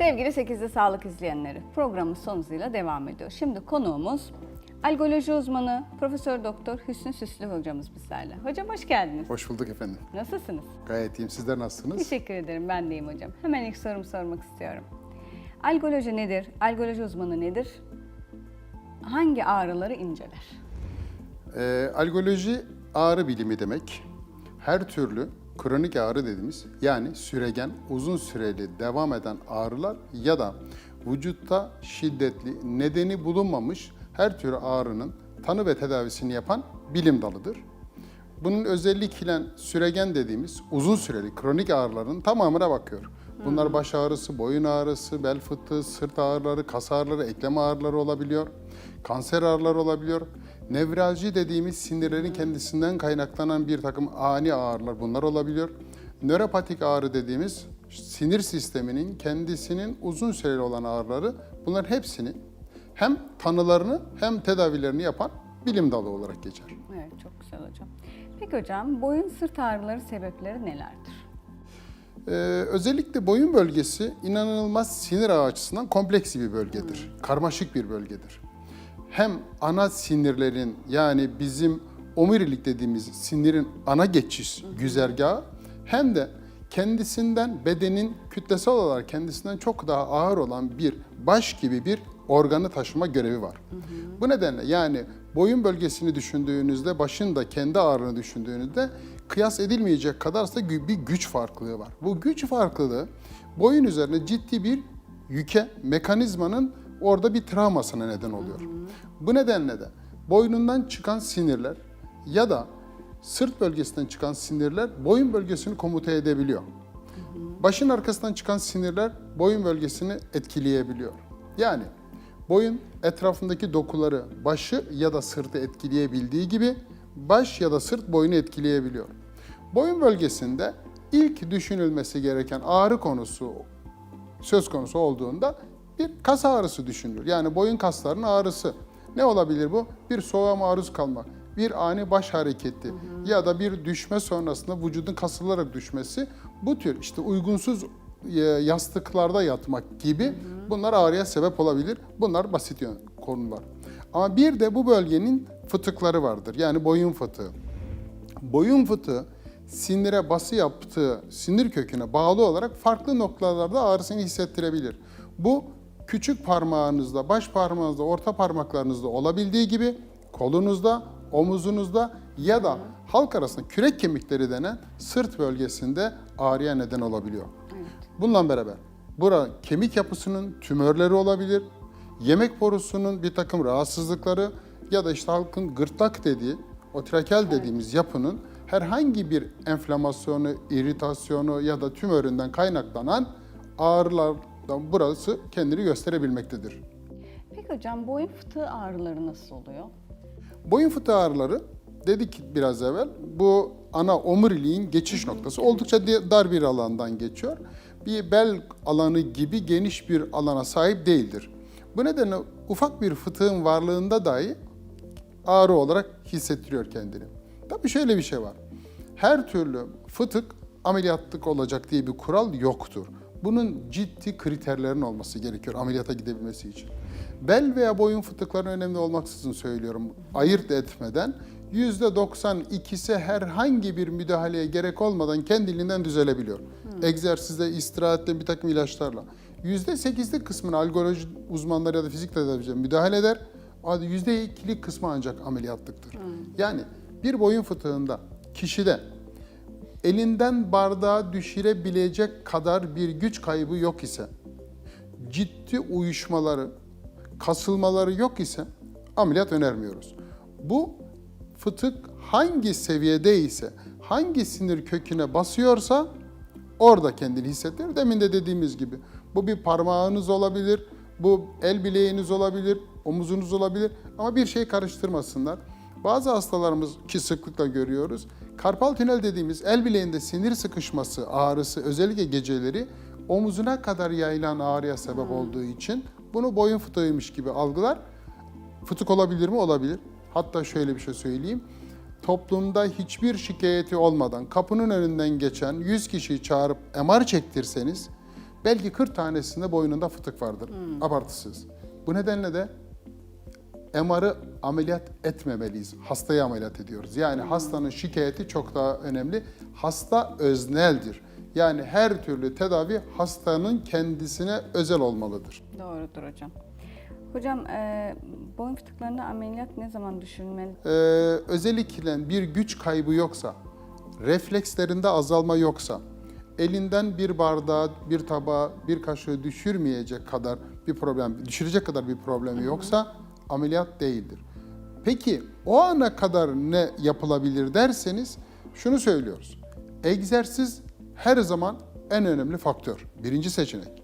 Sevgili 8'de Sağlık izleyenleri, programın son hızıyla devam ediyor. Şimdi konuğumuz algoloji uzmanı Profesör Doktor Hüsnü Süslü hocamız bizlerle. Hocam hoş geldiniz. Hoş bulduk efendim. Nasılsınız? Gayet iyiyim. Sizler nasılsınız? Teşekkür ederim. Ben de iyiyim hocam. Hemen ilk sorumu sormak istiyorum. Algoloji nedir? Algoloji uzmanı nedir? Hangi ağrıları inceler? Ee, algoloji ağrı bilimi demek. Her türlü kronik ağrı dediğimiz yani süregen, uzun süreli devam eden ağrılar ya da vücutta şiddetli, nedeni bulunmamış her tür ağrının tanı ve tedavisini yapan bilim dalıdır. Bunun özellikle süregen dediğimiz uzun süreli kronik ağrıların tamamına bakıyor. Bunlar baş ağrısı, boyun ağrısı, bel fıtığı, sırt ağrıları, kas ağrıları, eklem ağrıları olabiliyor. Kanser ağrıları olabiliyor. Nevralji dediğimiz sinirlerin kendisinden kaynaklanan bir takım ani ağrılar bunlar olabiliyor. Nöropatik ağrı dediğimiz sinir sisteminin kendisinin uzun süreli olan ağrıları bunların hepsini hem tanılarını hem tedavilerini yapan bilim dalı olarak geçer. Evet, çok güzel hocam. Peki hocam, boyun sırt ağrıları sebepleri nelerdir? Ee, özellikle boyun bölgesi inanılmaz sinir ağı açısından kompleks bir bölgedir. Karmaşık bir bölgedir. Hem ana sinirlerin yani bizim omurilik dediğimiz sinirin ana geçiş güzergahı hem de kendisinden bedenin kütlesel olarak kendisinden çok daha ağır olan bir baş gibi bir organı taşıma görevi var. Bu nedenle yani boyun bölgesini düşündüğünüzde, başın da kendi ağırlığını düşündüğünüzde kıyas edilmeyecek kadar da bir güç farklılığı var. Bu güç farklılığı boyun üzerine ciddi bir yüke, mekanizmanın orada bir travmasına neden oluyor. Bu nedenle de boynundan çıkan sinirler ya da sırt bölgesinden çıkan sinirler boyun bölgesini komuta edebiliyor. Başın arkasından çıkan sinirler boyun bölgesini etkileyebiliyor. Yani boyun etrafındaki dokuları başı ya da sırtı etkileyebildiği gibi baş ya da sırt boyunu etkileyebiliyor. Boyun bölgesinde ilk düşünülmesi gereken ağrı konusu söz konusu olduğunda bir kas ağrısı düşünülür. Yani boyun kaslarının ağrısı. Ne olabilir bu? Bir soğuğa maruz kalmak, bir ani baş hareketi ya da bir düşme sonrasında vücudun kasılarak düşmesi. Bu tür işte uygunsuz e, yastıklarda yatmak gibi bunlar ağrıya sebep olabilir. Bunlar basit konular. Ama bir de bu bölgenin fıtıkları vardır. Yani boyun fıtığı. Boyun fıtığı sinire bası yaptığı sinir köküne bağlı olarak farklı noktalarda ağrısını hissettirebilir. Bu küçük parmağınızda, baş parmağınızda, orta parmaklarınızda olabildiği gibi kolunuzda, omuzunuzda ya da halk arasında kürek kemikleri denen sırt bölgesinde ağrıya neden olabiliyor. Bununla beraber bura kemik yapısının tümörleri olabilir, yemek borusunun bir takım rahatsızlıkları ya da işte halkın gırtlak dediği, o trakel dediğimiz yapının herhangi bir enflamasyonu, iritasyonu ya da tümöründen kaynaklanan ağrılardan burası kendini gösterebilmektedir. Peki hocam, boyun fıtığı ağrıları nasıl oluyor? Boyun fıtığı ağrıları dedik biraz evvel bu ana omuriliğin geçiş noktası oldukça dar bir alandan geçiyor. Bir bel alanı gibi geniş bir alana sahip değildir. Bu nedenle ufak bir fıtığın varlığında dahi ağrı olarak hissettiriyor kendini. Tabii şöyle bir şey var. Her türlü fıtık ameliyatlık olacak diye bir kural yoktur. Bunun ciddi kriterlerin olması gerekiyor ameliyata gidebilmesi için. Bel veya boyun fıtıklarının önemli olmaksızın söylüyorum. Ayırt etmeden %92'si herhangi bir müdahaleye gerek olmadan kendiliğinden düzelebiliyor. Egzersizle, istirahatle, bir takım ilaçlarla. %8'lik kısmını algoloji uzmanları ya da fizik tedaviciler müdahale eder. Hadi %2'lik kısmı ancak ameliyatlıktır. Yani bir boyun fıtığında kişide elinden bardağı düşürebilecek kadar bir güç kaybı yok ise, ciddi uyuşmaları, kasılmaları yok ise ameliyat önermiyoruz. Bu fıtık hangi seviyede ise, hangi sinir köküne basıyorsa orada kendini hissettirir. Demin de dediğimiz gibi bu bir parmağınız olabilir, bu el bileğiniz olabilir, omuzunuz olabilir ama bir şey karıştırmasınlar. Bazı hastalarımız ki sıklıkla görüyoruz. Karpal tünel dediğimiz el bileğinde sinir sıkışması, ağrısı özellikle geceleri omuzuna kadar yayılan ağrıya sebep olduğu için bunu boyun fıtığıymış gibi algılar. Fıtık olabilir mi? Olabilir. Hatta şöyle bir şey söyleyeyim. Toplumda hiçbir şikayeti olmadan kapının önünden geçen 100 kişiyi çağırıp MR çektirseniz belki 40 tanesinde boynunda fıtık vardır. Abartısız. Bu nedenle de MR'ı ameliyat etmemeliyiz. Hastayı ameliyat ediyoruz. Yani hastanın şikayeti çok daha önemli. Hasta özneldir. Yani her türlü tedavi hastanın kendisine özel olmalıdır. Doğrudur hocam. Hocam e, boyun fıtıklarında ameliyat ne zaman düşünülmeli? Ee, özellikle bir güç kaybı yoksa, reflekslerinde azalma yoksa, elinden bir bardağı, bir tabağı, bir kaşığı düşürmeyecek kadar bir problem, düşürecek kadar bir problemi yoksa ameliyat değildir. Peki o ana kadar ne yapılabilir derseniz şunu söylüyoruz. Egzersiz her zaman en önemli faktör. Birinci seçenek.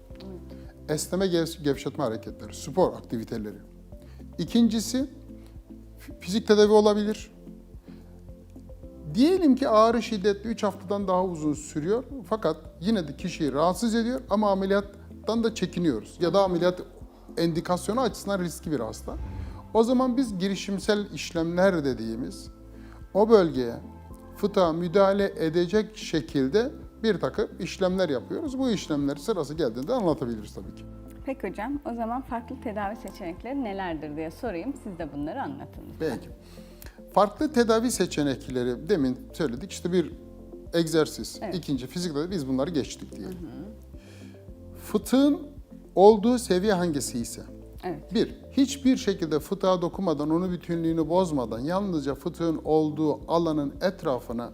Esneme gev- gevşetme hareketleri, spor aktiviteleri. İkincisi fizik tedavi olabilir. Diyelim ki ağrı şiddetli 3 haftadan daha uzun sürüyor fakat yine de kişiyi rahatsız ediyor ama ameliyattan da çekiniyoruz. Ya da ameliyat endikasyonu açısından riskli bir hasta. O zaman biz girişimsel işlemler dediğimiz o bölgeye fıtığa müdahale edecek şekilde bir takım işlemler yapıyoruz. Bu işlemleri sırası geldiğinde anlatabiliriz tabii ki. Peki hocam o zaman farklı tedavi seçenekleri nelerdir diye sorayım. Siz de bunları anlatın. Peki. Farklı tedavi seçenekleri demin söyledik. İşte bir egzersiz, Evet. ikinci fizik tedavi biz bunları geçtik diyelim. Fıtığın olduğu seviye hangisi ise Evet. bir, hiçbir şekilde fıtığa dokunmadan, onu bütünlüğünü bozmadan yalnızca fıtığın olduğu alanın etrafına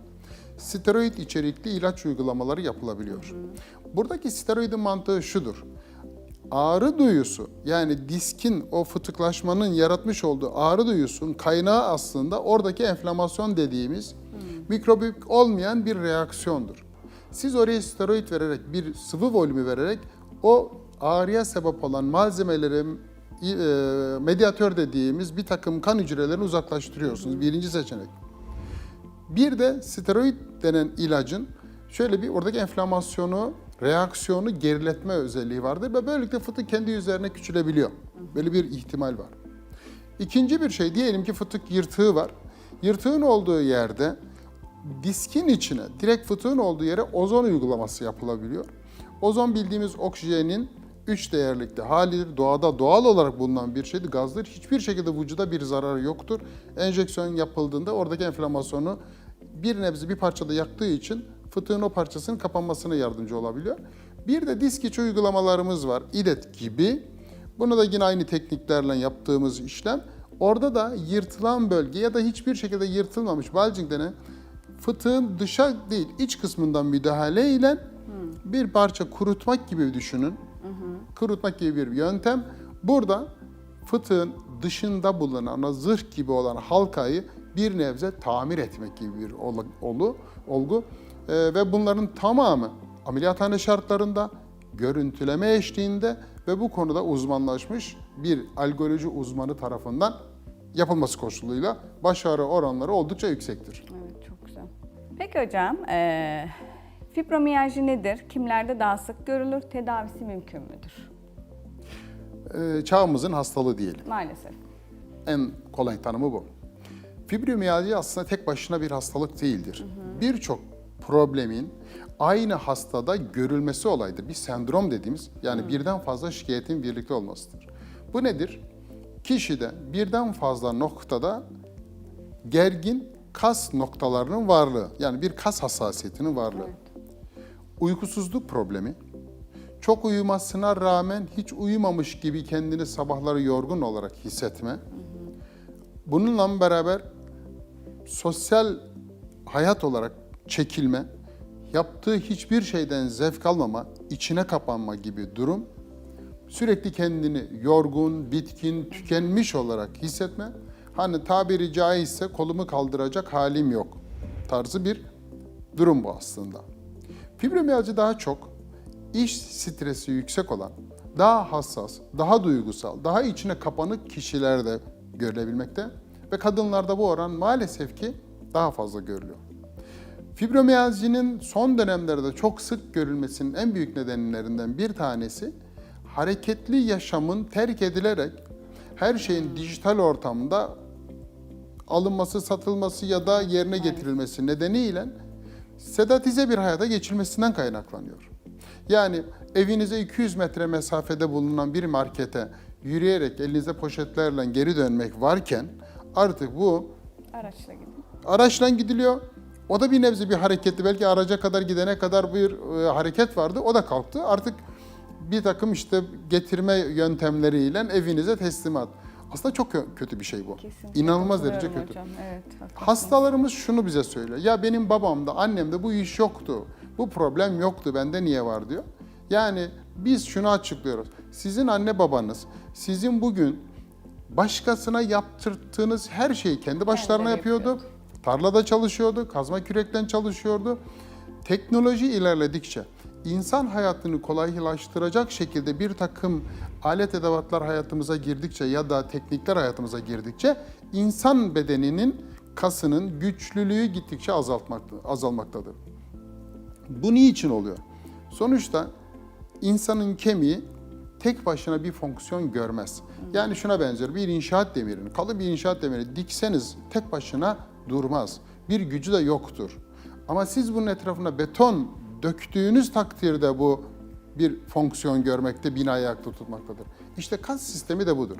steroid içerikli ilaç uygulamaları yapılabiliyor. Buradaki steroidin mantığı şudur. Ağrı duyusu yani diskin o fıtıklaşmanın yaratmış olduğu ağrı duyusunun kaynağı aslında oradaki enflamasyon dediğimiz mikrobik olmayan bir reaksiyondur. Siz oraya steroid vererek bir sıvı volümü vererek o ağrıya sebep olan malzemeleri e, medyatör dediğimiz bir takım kan hücrelerini uzaklaştırıyorsunuz. Birinci seçenek. Bir de steroid denen ilacın şöyle bir oradaki enflamasyonu, reaksiyonu geriletme özelliği vardır ve böylelikle fıtık kendi üzerine küçülebiliyor. Böyle bir ihtimal var. İkinci bir şey diyelim ki fıtık yırtığı var. Yırtığın olduğu yerde diskin içine, direkt fıtığın olduğu yere ozon uygulaması yapılabiliyor. Ozon bildiğimiz oksijenin 3 değerlikte halidir. Doğada doğal olarak bulunan bir şeydir. Gazdır. Hiçbir şekilde vücuda bir zararı yoktur. Enjeksiyon yapıldığında oradaki enflamasyonu bir nebze bir parçada yaktığı için fıtığın o parçasının kapanmasına yardımcı olabiliyor. Bir de disk içi uygulamalarımız var. İdet gibi. Bunu da yine aynı tekniklerle yaptığımız işlem. Orada da yırtılan bölge ya da hiçbir şekilde yırtılmamış bulging denen fıtığın dışa değil iç kısmından müdahale ile bir parça kurutmak gibi düşünün. Kurutmak gibi bir yöntem. Burada fıtığın dışında bulunan o zırh gibi olan halkayı bir nebze tamir etmek gibi bir ol- olu, olgu. Ee, ve bunların tamamı ameliyathane şartlarında, görüntüleme eşliğinde ve bu konuda uzmanlaşmış bir algoloji uzmanı tarafından yapılması koşuluyla başarı oranları oldukça yüksektir. Evet çok güzel. Peki hocam e, fibromiyalji nedir? Kimlerde daha sık görülür? Tedavisi mümkün müdür? Ee, çağımızın hastalığı diyelim. Maalesef. En kolay tanımı bu. Fibromiyalji aslında tek başına bir hastalık değildir. Birçok problemin aynı hastada görülmesi olaydır. Bir sendrom dediğimiz yani birden fazla şikayetin birlikte olmasıdır. Bu nedir? Kişide birden fazla noktada gergin kas noktalarının varlığı yani bir kas hassasiyetinin varlığı. Uykusuzluk problemi, çok uyumasına rağmen hiç uyumamış gibi kendini sabahları yorgun olarak hissetme. Bununla beraber sosyal hayat olarak çekilme, yaptığı hiçbir şeyden zevk almama, içine kapanma gibi durum, sürekli kendini yorgun, bitkin, tükenmiş olarak hissetme, hani tabiri caizse kolumu kaldıracak halim yok tarzı bir durum bu aslında. Fibromiyalji daha çok iş stresi yüksek olan, daha hassas, daha duygusal, daha içine kapanık kişilerde görülebilmekte ve kadınlarda bu oran maalesef ki daha fazla görülüyor. Fibromiyalji'nin son dönemlerde çok sık görülmesinin en büyük nedenlerinden bir tanesi hareketli yaşamın terk edilerek her şeyin dijital ortamda alınması, satılması ya da yerine getirilmesi nedeniyle sedatize bir hayata geçilmesinden kaynaklanıyor. Yani evinize 200 metre mesafede bulunan bir markete yürüyerek elinizde poşetlerle geri dönmek varken artık bu Araçla gidin. araçla gidiliyor. O da bir nebze bir hareketli. Belki araca kadar gidene kadar bir e, hareket vardı. O da kalktı. Artık bir takım işte getirme yöntemleriyle evinize teslimat. Aslında çok kö- kötü bir şey bu. Kesinlikle İnanılmaz derece kötü. Hocam. Evet. Hastalarımız şunu bize söylüyor. Ya benim babamda, annemde bu iş yoktu. Bu problem yoktu. Bende niye var diyor. Yani biz şunu açıklıyoruz. Sizin anne babanız sizin bugün başkasına yaptırttığınız her şeyi kendi başlarına Kendileri yapıyordu. yapıyordu. Tarlada çalışıyordu, kazma kürekten çalışıyordu. Teknoloji ilerledikçe, insan hayatını kolaylaştıracak şekilde bir takım alet edevatlar hayatımıza girdikçe ya da teknikler hayatımıza girdikçe insan bedeninin kasının güçlülüğü gittikçe azalmaktadır. Bu niçin oluyor? Sonuçta insanın kemiği tek başına bir fonksiyon görmez. Yani şuna benzer bir inşaat demirini, kalın bir inşaat demiri dikseniz tek başına durmaz. Bir gücü de yoktur. Ama siz bunun etrafına beton döktüğünüz takdirde bu bir fonksiyon görmekte, binayı ayakta tutmaktadır. İşte kas sistemi de budur.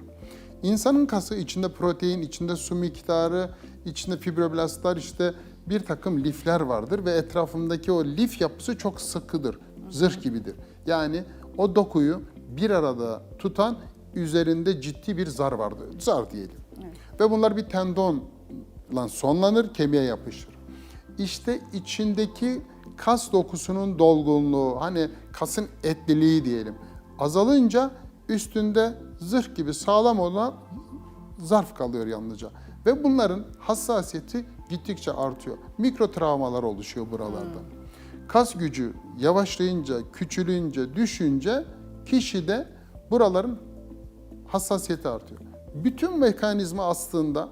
İnsanın kası içinde protein, içinde su miktarı, içinde fibroblastlar, işte bir takım lifler vardır ve etrafındaki o lif yapısı çok sıkıdır, zırh gibidir. Yani o dokuyu bir arada tutan üzerinde ciddi bir zar vardır, zar diyelim. Ve bunlar bir tendonla sonlanır, kemiğe yapışır. İşte içindeki kas dokusunun dolgunluğu, hani kasın etliliği diyelim, azalınca üstünde zırh gibi sağlam olan zarf kalıyor yalnızca. Ve bunların hassasiyeti gittikçe artıyor. Mikro travmalar oluşuyor buralarda. Kas gücü yavaşlayınca, küçülünce, düşünce kişide buraların hassasiyeti artıyor. Bütün mekanizma aslında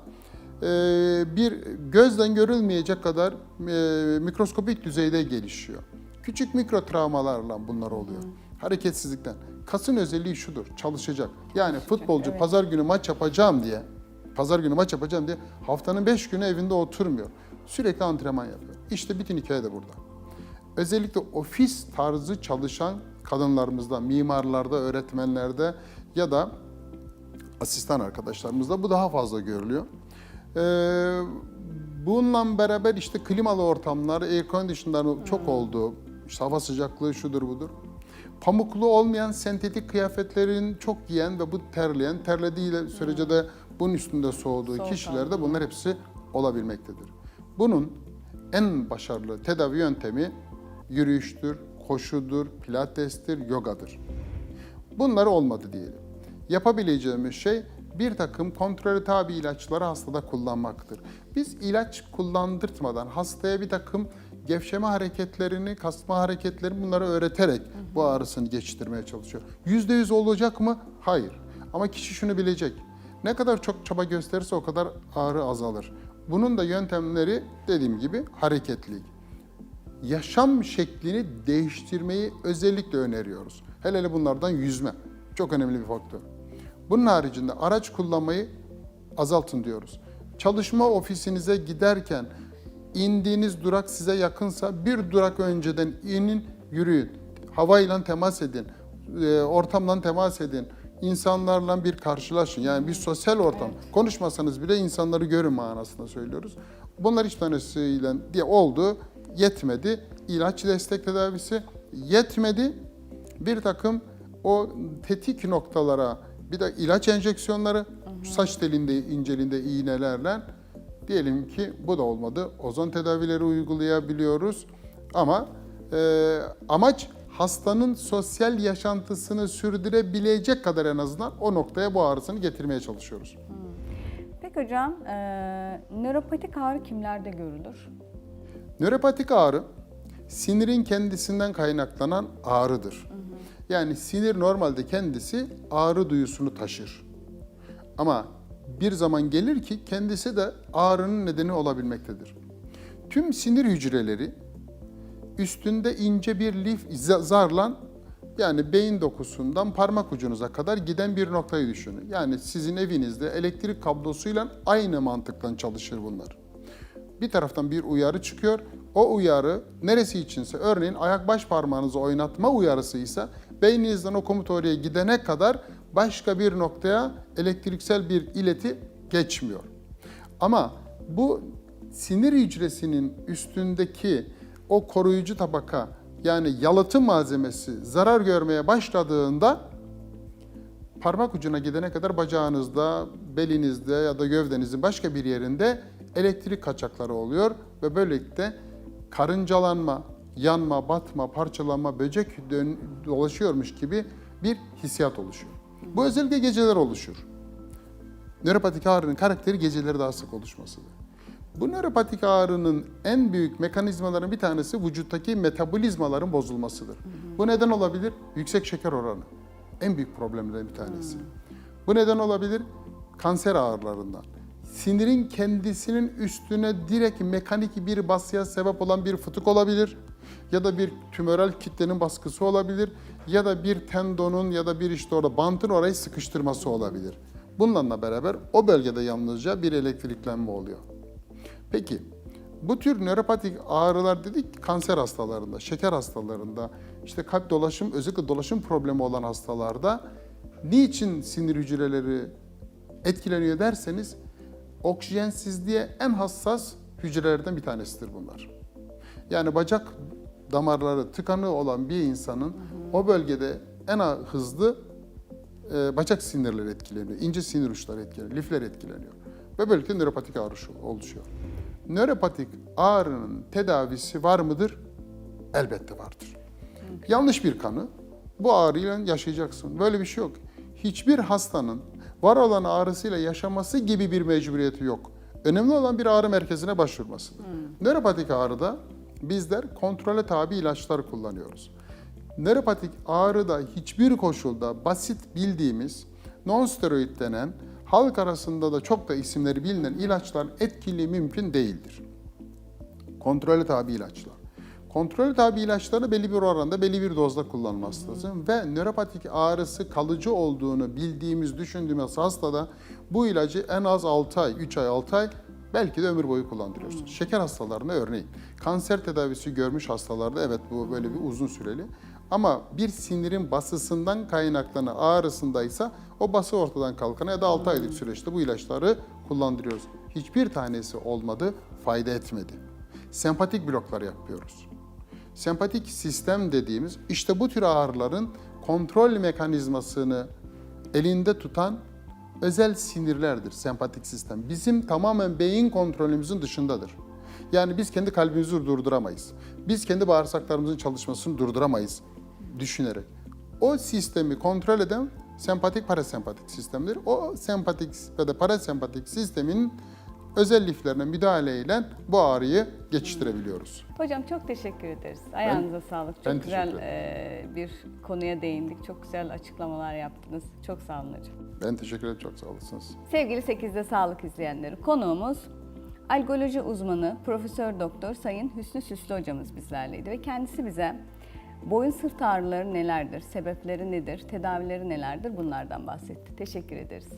bir gözden görülmeyecek kadar e, mikroskopik düzeyde gelişiyor. Küçük mikro travmalarla bunlar oluyor. Hareketsizlikten. Kasın özelliği şudur, çalışacak. Yani futbolcu evet. pazar günü maç yapacağım diye, pazar günü maç yapacağım diye haftanın 5 günü evinde oturmuyor. Sürekli antrenman yapıyor. İşte bütün hikaye de burada. Özellikle ofis tarzı çalışan kadınlarımızda, mimarlarda, öğretmenlerde ya da asistan arkadaşlarımızda bu daha fazla görülüyor. Ee, bununla beraber işte klimalı ortamlar, air conditioner'ın çok olduğu, işte hava sıcaklığı şudur budur. Pamuklu olmayan sentetik kıyafetlerin çok giyen ve bu terleyen, terlediği sürece de bunun üstünde soğuduğu Soğutan. kişilerde bunlar hepsi olabilmektedir. Bunun en başarılı tedavi yöntemi yürüyüştür, koşudur, pilatestir, yogadır. Bunlar olmadı diyelim. Yapabileceğimiz şey bir takım kontrolü tabi ilaçları hastada kullanmaktır. Biz ilaç kullandırtmadan hastaya bir takım gevşeme hareketlerini, kasma hareketlerini bunları öğreterek bu ağrısını geçiştirmeye çalışıyor. Yüzde yüz olacak mı? Hayır. Ama kişi şunu bilecek. Ne kadar çok çaba gösterirse o kadar ağrı azalır. Bunun da yöntemleri dediğim gibi hareketlilik yaşam şeklini değiştirmeyi özellikle öneriyoruz. Hele hele bunlardan yüzme. Çok önemli bir faktör. Bunun haricinde araç kullanmayı azaltın diyoruz. Çalışma ofisinize giderken indiğiniz durak size yakınsa bir durak önceden inin, yürüyün. Havayla temas edin, e, ortamla temas edin. insanlarla bir karşılaşın. Yani bir sosyal ortam. Konuşmasanız bile insanları görün manasında söylüyoruz. Bunlar hiç tanesiyle diye oldu, yetmedi. İlaç destek tedavisi yetmedi. Bir takım o tetik noktalara bir de ilaç enjeksiyonları saç telinde inceliğinde iğnelerle diyelim ki bu da olmadı. Ozon tedavileri uygulayabiliyoruz ama e, amaç hastanın sosyal yaşantısını sürdürebilecek kadar en azından o noktaya bu ağrısını getirmeye çalışıyoruz. Peki hocam, e, nöropatik ağrı kimlerde görülür? Nöropatik ağrı sinirin kendisinden kaynaklanan ağrıdır. Yani sinir normalde kendisi ağrı duyusunu taşır. Ama bir zaman gelir ki kendisi de ağrının nedeni olabilmektedir. Tüm sinir hücreleri üstünde ince bir lif za- zarla yani beyin dokusundan parmak ucunuza kadar giden bir noktayı düşünün. Yani sizin evinizde elektrik kablosuyla aynı mantıkla çalışır bunlar. Bir taraftan bir uyarı çıkıyor. o uyarı neresi içinse örneğin ayak baş parmağınızı oynatma uyarısıysa beyninizden o komut oraya gidene kadar başka bir noktaya elektriksel bir ileti geçmiyor. Ama bu sinir hücresinin üstündeki o koruyucu tabaka yani yalıtım malzemesi zarar görmeye başladığında parmak ucuna gidene kadar bacağınızda, belinizde ya da gövdenizin başka bir yerinde elektrik kaçakları oluyor ve böylelikle karıncalanma, yanma, batma, parçalanma, böcek dön- dolaşıyormuş gibi bir hissiyat oluşuyor. Bu özellikle geceler oluşur. Nöropatik ağrının karakteri geceleri daha sık oluşmasıdır. Bu nöropatik ağrının en büyük mekanizmaların bir tanesi vücuttaki metabolizmaların bozulmasıdır. Bu neden olabilir? Yüksek şeker oranı. En büyük problemlerden bir tanesi. Bu neden olabilir? Kanser ağrılarından. Sinirin kendisinin üstüne direkt mekanik bir basıya sebep olan bir fıtık olabilir. Ya da bir tümöral kitlenin baskısı olabilir. Ya da bir tendonun ya da bir işte orada bantın orayı sıkıştırması olabilir. Bununla beraber o bölgede yalnızca bir elektriklenme oluyor. Peki bu tür nöropatik ağrılar dedik kanser hastalarında, şeker hastalarında, işte kalp dolaşım, özellikle dolaşım problemi olan hastalarda niçin sinir hücreleri etkileniyor derseniz oksijensizliğe en hassas hücrelerden bir tanesidir bunlar. Yani bacak damarları tıkanığı olan bir insanın o bölgede en hızlı e, bacak sinirleri etkileniyor, ince sinir uçları etkileniyor, lifler etkileniyor. Ve böylelikle nöropatik ağrı şu- oluşuyor. Nöropatik ağrının tedavisi var mıdır? Elbette vardır. Yanlış bir kanı, bu ağrıyla yaşayacaksın. Böyle bir şey yok. Hiçbir hastanın var olan ağrısıyla yaşaması gibi bir mecburiyeti yok. Önemli olan bir ağrı merkezine başvurmasıdır. Nöropatik ağrıda bizler kontrole tabi ilaçlar kullanıyoruz. Nöropatik ağrıda hiçbir koşulda basit bildiğimiz non-steroid denen halk arasında da çok da isimleri bilinen ilaçlar etkili mümkün değildir. Kontrole tabi ilaçlar. Kontrole tabi ilaçları belli bir oranda, belli bir dozda kullanılması lazım. Ve nöropatik ağrısı kalıcı olduğunu bildiğimiz, düşündüğümüz hastada bu ilacı en az 6 ay, 3 ay, 6 ay belki de ömür boyu kullandırıyorsunuz. Şeker hastalarına örneğin. Kanser tedavisi görmüş hastalarda evet bu böyle bir uzun süreli. Ama bir sinirin basısından kaynaklanan ağrısındaysa o bası ortadan kalkana ya da 6 aylık süreçte bu ilaçları kullandırıyoruz. Hiçbir tanesi olmadı, fayda etmedi. Sempatik bloklar yapıyoruz. Sempatik sistem dediğimiz işte bu tür ağrıların kontrol mekanizmasını elinde tutan özel sinirlerdir sempatik sistem. Bizim tamamen beyin kontrolümüzün dışındadır. Yani biz kendi kalbimizi durduramayız. Biz kendi bağırsaklarımızın çalışmasını durduramayız düşünerek. O sistemi kontrol eden sempatik parasempatik sistemdir. O sempatik ve de parasempatik sistemin özel liflerine müdahaleyle bu ağrıyı geçiştirebiliyoruz. Hocam çok teşekkür ederiz. Ayağınıza sağlık. Çok ben güzel e, bir konuya değindik. Çok güzel açıklamalar yaptınız. Çok sağ olun hocam. Ben teşekkür ederim, çok sağ olasınız. Sevgili 8'de sağlık izleyenleri, konuğumuz algoloji uzmanı Profesör Doktor Sayın Hüsnü Süslü hocamız bizlerleydi ve kendisi bize boyun sırt ağrıları nelerdir, sebepleri nedir, tedavileri nelerdir bunlardan bahsetti. Teşekkür ederiz.